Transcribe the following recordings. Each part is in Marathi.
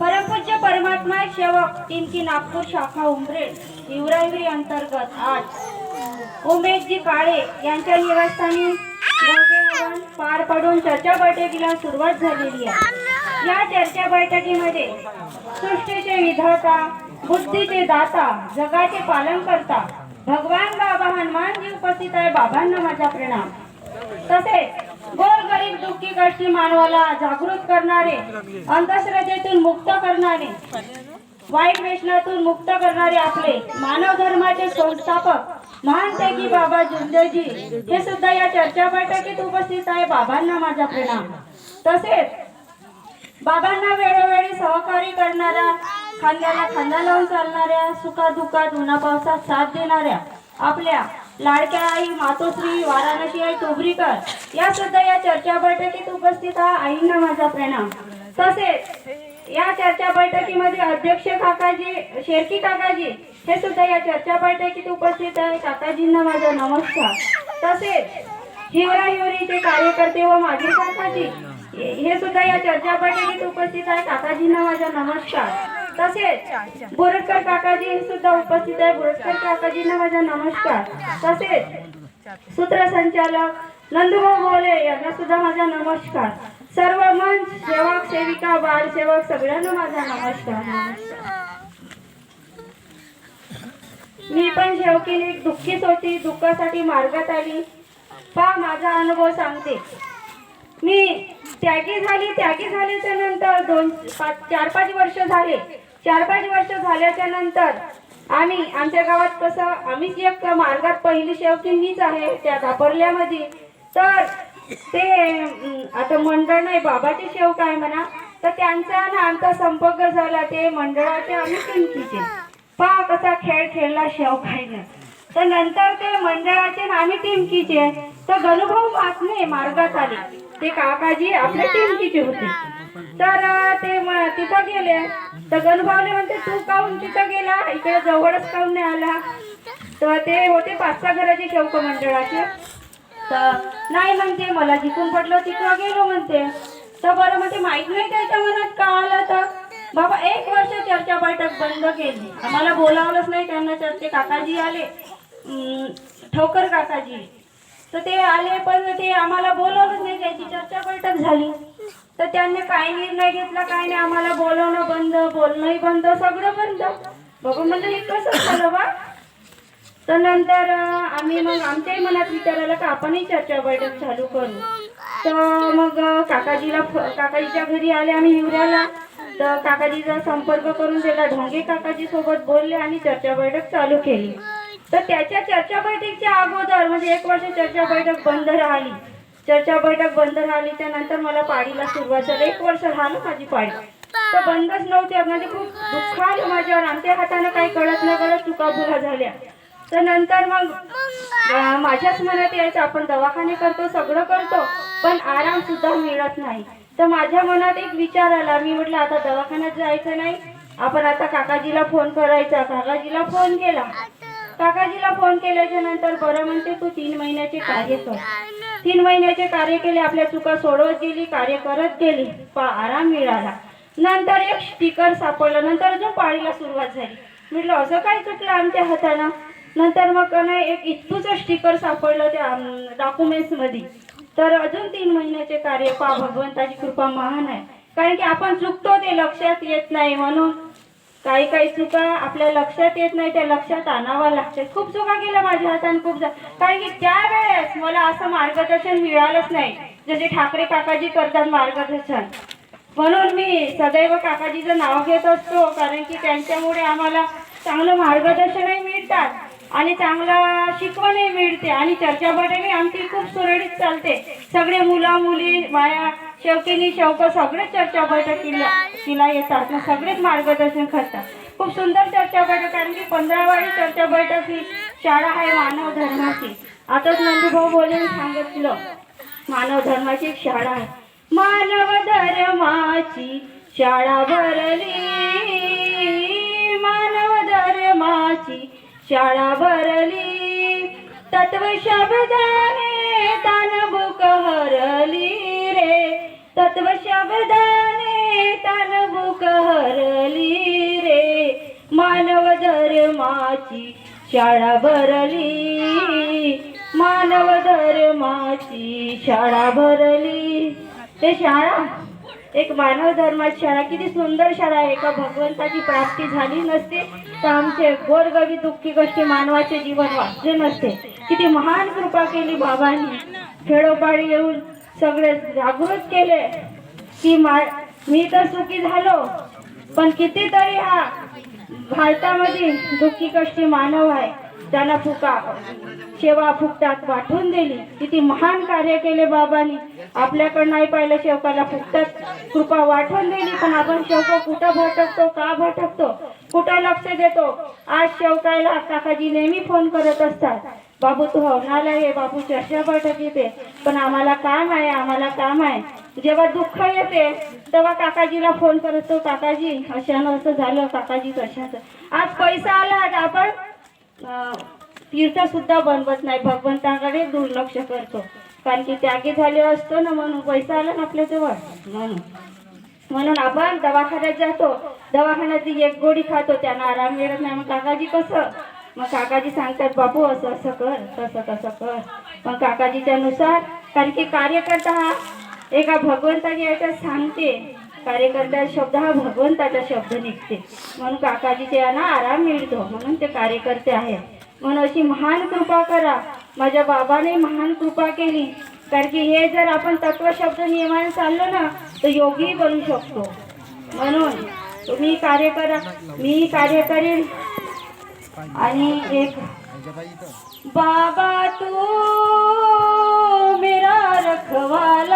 परमपूज्य परमात्मा सेवक तिनकी नागपूर शाखा उमरेड हिवराहिवरी अंतर्गत आज. उमेशजी काळे यांच्या निवासस्थानी पार पडून चर्चा बैठकीला सुरुवात झालेली आहे. या चर्चा बैठकीमध्ये सृष्टीचे विधाता बुद्धीचे दाता जगाचे पालन करता भगवान बाबा हनुमानजी उपस्थित आहे बाबांना माझा प्रणाम. तसेच गोर गरीब दुःखी कष्टी मानवाला जागृत करणारे अंधश्रद्धेतून मुक्त करणारे वाईट व्यसनातून मुक्त करणारे आपले मानव धर्माचे संस्थापक महान त्यागी बाबा जुंदेजी हे सुद्धा या चर्चा बैठकीत उपस्थित आहे बाबांना माझा प्रणाम. तसेच बाबांना वेळोवेळी सहकार्य करणाऱ्या खांद्याला खांदा लावून चालणाऱ्या सुखादुखात उन्हा पावसात साथ देणाऱ्या आपल्या लाडक्या आई मातोश्री वाराणसी आई तोबरीकर या सुद्धा या चर्चा बैठकीत उपस्थित आहे. आईंना माझा प्रणाम. तसेच या चर्चा बैठकीमध्ये अध्यक्ष काकाजी शेरकी काकाजी हे सुद्धा या चर्चा बैठकीत उपस्थित आहे काकाजींना माझा नमस्कार. तसेच हिवरा हिवरीचे कार्यकर्ते व माझे काकाजी हे सुद्धा या चर्चा बैठकीत उपस्थित आहे काकाजींना माझा नमस्कार. तसेच बोरटकर काकाजी हे सुद्धा उपस्थित आहे बोरटकर काकाजींना माझा नमस्कार. तसेच सूत्रसंचालक नंदुभाऊ बोले यांना सुद्धा माझा नमस्कार. सर्व मन सेवक सेविका बाल सेवक सगळ्यांना माझा नमस्कार. नमस्कार मी पण शेवकीने दुःखीच होती दुःखासाठी मार्गात आली. पा माझा अनुभव सांगते. मी त्यागी झाली त्यागी झाल्याच्यानंतर दोन पाच चार पाच वर्ष झाले. चार पाच वर्ष झाल्याच्यानंतर आम्ही आमच्या गावात कसं आम्हीच एक मार्गात पहिली शेवकी मीच आहे त्या दापरल्यामध्ये. तर ते आता मंडळ नाही बाबाचे शेवक आहे म्हणा? तर त्यांचा आणि आमचा संपर्क झाला ते मंडळाचे आम्ही पिंकीचे. पहा कसा खेळ खेळला शेवक आहे ना तर नंतर ते मंडळाचे आम्ही टिमकीचे तर गणुभाऊ मागणे मार्गात आले. ते काकाजी आपले टिमकीचे होते. तर ते तिथं गेले. तर गणुभाऊने म्हणते तू काहून तिथं गेला? इकडे जवळच काहून नाही आला? तर ते होते पाच सहा घराचे शेवक मंडळाचे. तर नाही म्हणते मला जिथून पडलं तिथं गेलो म्हणते. तर बरं म्हणते माहीत नाही त्याच्या मनात का आलं तर. बाबा एक वर्ष चर्चा बैठक बंद केली. आम्हाला बोलावलंच नाही त्यांना चर्चे काकाजी आले. ठोकर काकाजी. तर ते आले पण ते आम्हाला बोलवलंच नाही त्यांची चर्चा बैठक झाली. तर त्यांनी काय निर्णय घेतला काय नाही आम्हाला बोलवणं बंद बोलणंही बंद सगळं बंद. बाबा म्हणलं हे कसं झालं बा? तर नंतर आम्ही मग आमच्याही मनात विचार आला का आपणही चर्चा बैठक चालू करू. तर मग काकाजीला काकाजीच्या घरी आले आम्ही हिवऱ्याला. तर काकाजीचा संपर्क करून त्याला ढोंगे काकाजी सोबत बोलले आणि चर्चा बैठक चालू केली. तर त्याच्या चर्चा बैठकीच्या अगोदर म्हणजे एक वर्ष चर्चा बैठक बंद राहिली. चर्चा बैठक बंद राहिली त्यानंतर मला पाडीला सुरुवात झाली. एक वर्ष राहिलं माझी पाडी. तर बंदच नव्हते म्हणजे खूप दुःख आलं माझ्यावर. आमच्या हाताने काही कळत न कळत चुका झाल्या. तर नंतर मग माझ्याच मनात यायचं आपण दवाखाने करतो सगळं करतो पण आराम सुद्धा मिळत नाही. तर माझ्या मनात एक विचार आला मी म्हटलं आता दवाखान्यात जायचं नाही. आपण आता काकाजीला फोन करायचा. काकाजीला फोन केला. काकाजीला फोन केल्याच्यानंतर बरं म्हणते तू तीन महिन्याचे कार्य कर. तीन महिन्याचे कार्य केले आपल्या चुका सोडवत गेली कार्य करत गेली. पा आराम मिळाला. नंतर एक स्टिकर सापडलं. नंतर जो पाळीला सुरुवात झाली. म्हटलं असं काय चुकलं आमच्या हातानं? नंतर मग ना एक इतकूचं स्टिकर सापडलं त्या डॉक्युमेंट्समध्ये तर अजून तीन महिन्याचे कार्य पा भगवंताची कृपा महान आहे. कारण की आपण चुकतो ते लक्षात येत नाही म्हणून. काही काही चुका आपल्या लक्षात येत नाही त्या लक्षात आणाव्या लागतात. खूप चुका केल्या माझ्या हाताने खूप कारण की त्यावेळेस मला असं मार्गदर्शन मिळालंच नाही जसे ठाकरे काकाजी करतात मार्गदर्शन. म्हणून मी सदैव काकाजीचं नाव घेत असतो कारण की त्यांच्यामुळे आम्हाला चांगलं मार्गदर्शनही मिळतात. आणि चांगला शिकवणही मिळते आणि चर्चा बैठकही आमची खूप सुरळीत चालते. सगळे मुलं मुली बाया शेवकीनी शेवक सगळेच चर्चा बैठकीला तिला येतात. मग सगळेच मार्गदर्शन करतात. खूप सुंदर चर्चा बैठक कारण की पंधरावाडी चर्चा बैठक ही शाळा आहे मानव धर्माची. आताच नंदूभाऊ बोलून सांगितलं. मानव धर्माची एक शाळा आहे. मानव धर्माची शाळा भरली. मानव धर्माची शाळा भरली तत्व शब्दाने तानबुक हरली रे. तत्व शब्दाने तानबुक हरली रे. मानव धर्माची शाळा भरली मानव धर्माची शाळा भरली ते शाळा एक मानव धर्माची शाळा किती सुंदर शाळा आहे एका भगवंताची प्राप्ती झाली नसते तर आमचे गोरगरी दुःखी गोष्टी मानवाचे जीवन वाचले नसते. किती महान कृपा केली बाबांनी. खेडोपाडी येऊन सगळे जागृत केले की मा मी तर सुखी झालो. पण कितीतरी हा भारतामध्ये दुःखी कष्टी मानव आहे. त्यांना फुका. सेवा फुकटात वाटून दिली. किती महान कार्य केले बाबांनी. आपल्याकडं नाही पाहिलं शेवकाला फुकटात. कृपा वाटून दिली पण आपण शेवक कुठं भटकतो का भटकतो? कुठं लक्ष देतो? आज शेवकायला काकाजी नेहमी फोन करत असतात. बाबू तू हवनाला हे बाबू चर्चा बैठक येते. पण आम्हाला काम आहे आम्हाला काम आहे. जेव्हा दुःख येते तेव्हा काकाजीला फोन करतो. काकाजी अशानं असं झालं काकाजी कशाचं आज पैसा आला आपण अं, तीर्थ सुद्धा बनवत नाही. भगवंताकडे दुर्लक्ष करतो. कारण की त्यागी झाले असतो ना म्हणून पैसा आला ना आपल्या जवळ. म्हणून. म्हणून आपण दवाखान्यात जातो. दवाखान्यात एक गोळी खातो. त्यांना आराम मिळत नाही. मग काकाजी कसं? मग काकाजी सांगतात बापू असं असं कर तसं तसं कर. मग काकाजीच्या नुसार कारण की कार्यकर्ता हा एका भगवंताच्या याच्यात सांगते. कार्यकर्ता शब्द हा भगवंताचा शब्द निघते. म्हणून काकाजी यांना आराम मिळतो. म्हणून ते कार्यकर्ते आहेत. म्हणून अशी महान कृपा करा. माझ्या बाबाने महान कृपा केली. कारण की हे जर आपण तत्व शब्द नियमाने चाललो ना तर योगी बनू शकतो. म्हणून तुम्ही कार्य करा. मी कार्य करेन. आणि एक बाबा तू मेरा रखवाला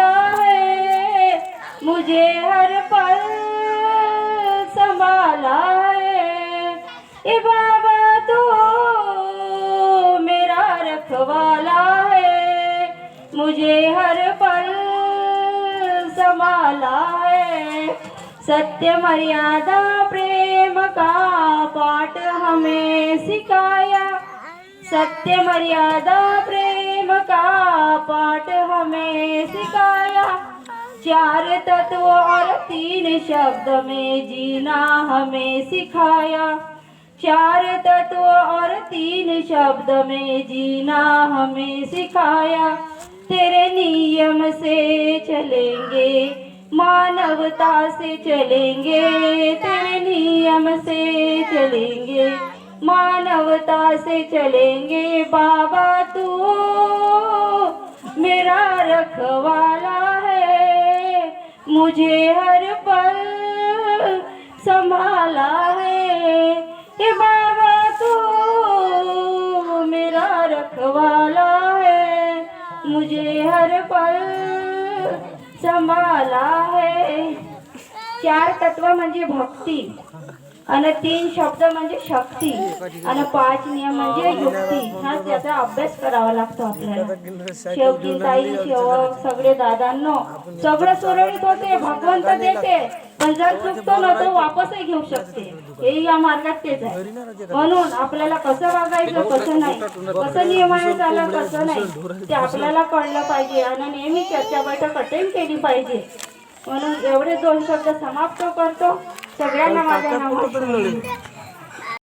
मुझे हर पल संभाला है सत्य मर्यादा प्रेम का पाठ हमें सिखाया? सत्य मर्यादा प्रेम का पाठ हमें सिखाया? चार तत्व और तीन शब्द में जीना हमें सिखाया। चार तत्व और तीन शब्द में जीना हमें सिखाया। तेरे नियम से चलेंगे, मानवता से चलेंगे, तेरे नियम से चलेंगे, मानवता से चलेंगे, बाबा तू मेरा रखवाला है। मुझे हर पल संभाला संभाला है चार तत्व म्हणजे भक्ती आणि तीन शब्द म्हणजे शक्ती आणि पाच नियम म्हणजे युक्ती. हा त्याचा अभ्यास करावा लागतो आपल्याला. शेवटी ताई शेवक सगळे दादांनो सगळं सुरळीत होते भगवंत देते पण जर चुकतो ना तो वापसही घेऊ शकते. हे या मार्गात तेच आहे. म्हणून आपल्याला कसं वागायचं कसं नाही. कसं नियमाने चाललं कसं नाही. ते आपल्याला कळलं पाहिजे आणि नेहमी चर्चा बैठक अटेंड केली पाहिजे. म्हणून एवढे दोन शब्द समाप्त करतो. सगळ्यांना माझ्या नावाने